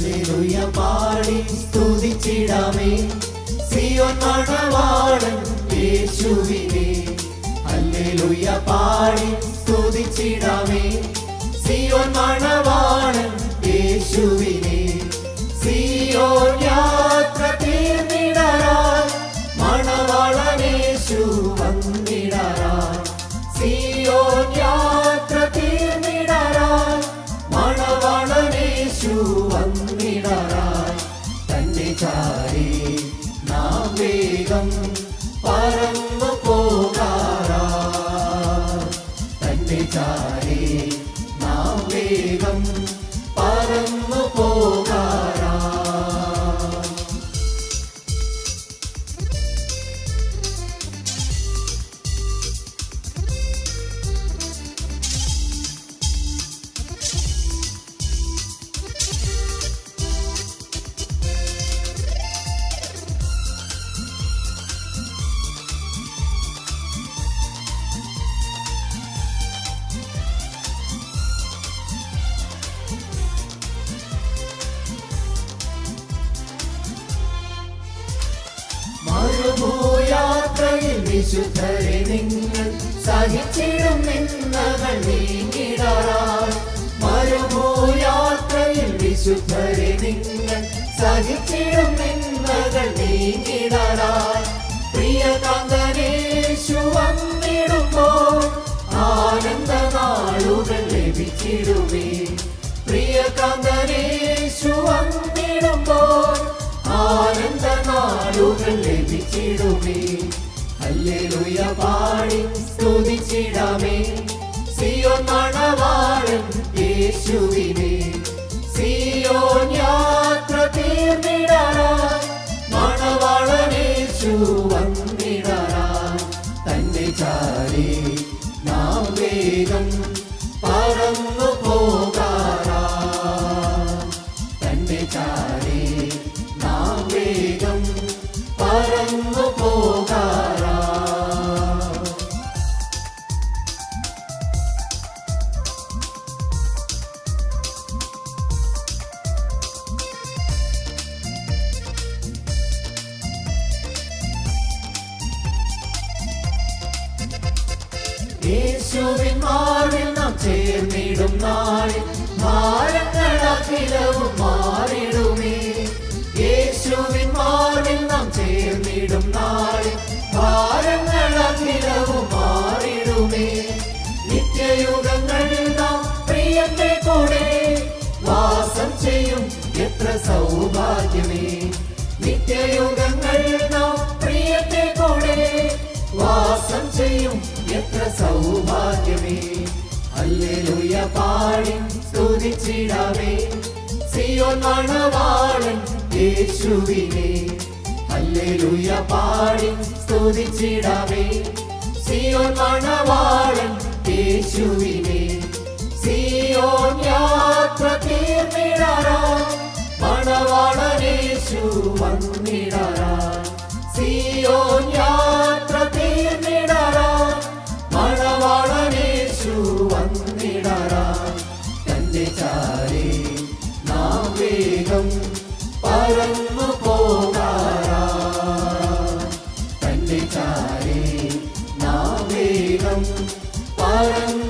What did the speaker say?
Hallelujah പാടി സ്തുതിച്ചിടാമേ. സിയോൻ മണവാളൻ യേശുവിനെ. Hallelujah പാടി സ്തുതിച്ചിടാമേ. സിയോൻ മണവാളൻ യേശുവിനെ. സിയോൻ യാത്ര തീർന്നിടരാൻ മണവാളനേശു വന്നിടരാൻ. സിയോൻ യാത്ര വേഗം പറന്നു പോകാറാ തന്റെ ചാരി നാം വേഗം വിശുദ്ധരെ നിങ്ങൾ സഹിച്ചിടും നിന്നകൾ നീങ്ങിടാറായി മരുഭൂയാത്രയിൽ വിശുദ്ധരെ നിങ്ങൾ സഹിച്ചിടും നിന്നകൾ നീങ്ങിടാറായി പ്രിയ കാന്തനേശു വന്നിടുമ്പോൾ ആനന്ദ നാളുകൾ ലഭിച്ചിടുവേ പ്രിയ കാന്തനേശു വന്നിടുമ്പോൾ ആനന്ദ നാളുകൾ ലഭിച്ചിടുമേ ഹല്ലേലൂയ പാടി സ്തുതിച്ചിടാമേ. സിയോ മണവാളൻ യേശുവിനെ. സിയോൻ യാത്ര തീർന്നിടാൻ മണവാളനേശു വന്നിടാൻ തന്റെ ചാരി നാം വേഗം പറന്നു പോകാറാ. തന്റെ ചാരി നാം വേഗം പറന്നു യേശുവിൻ മാറിൽ നാം യേശുവിൻ നാം നിത്യയുഗങ്ങൾ പ്രിയന്റെ കൂടെ വാസം ചെയ്യും. എത്ര സൗഭാഗ്യമേ. നിത്യയുഗങ്ങളിൽ പാടി സ്തുതിച്ചിടവേ സിയോൻ മണവാളൻ യേശുവിനെ. ഹല്ലേലൂയ പാടി സ്തുതിച്ചിടവേ സിയോൻ മണവാളൻ യേശുവിനെ. സിയോൻ യാത്ര മണവാളൻ മണവാളനേശു വന്നിടാൻ സിയോൻ യാത്ര പറന്നു പോകാറാ. തന്റെ ചാരി നാം വേഗം പറന്നു പോ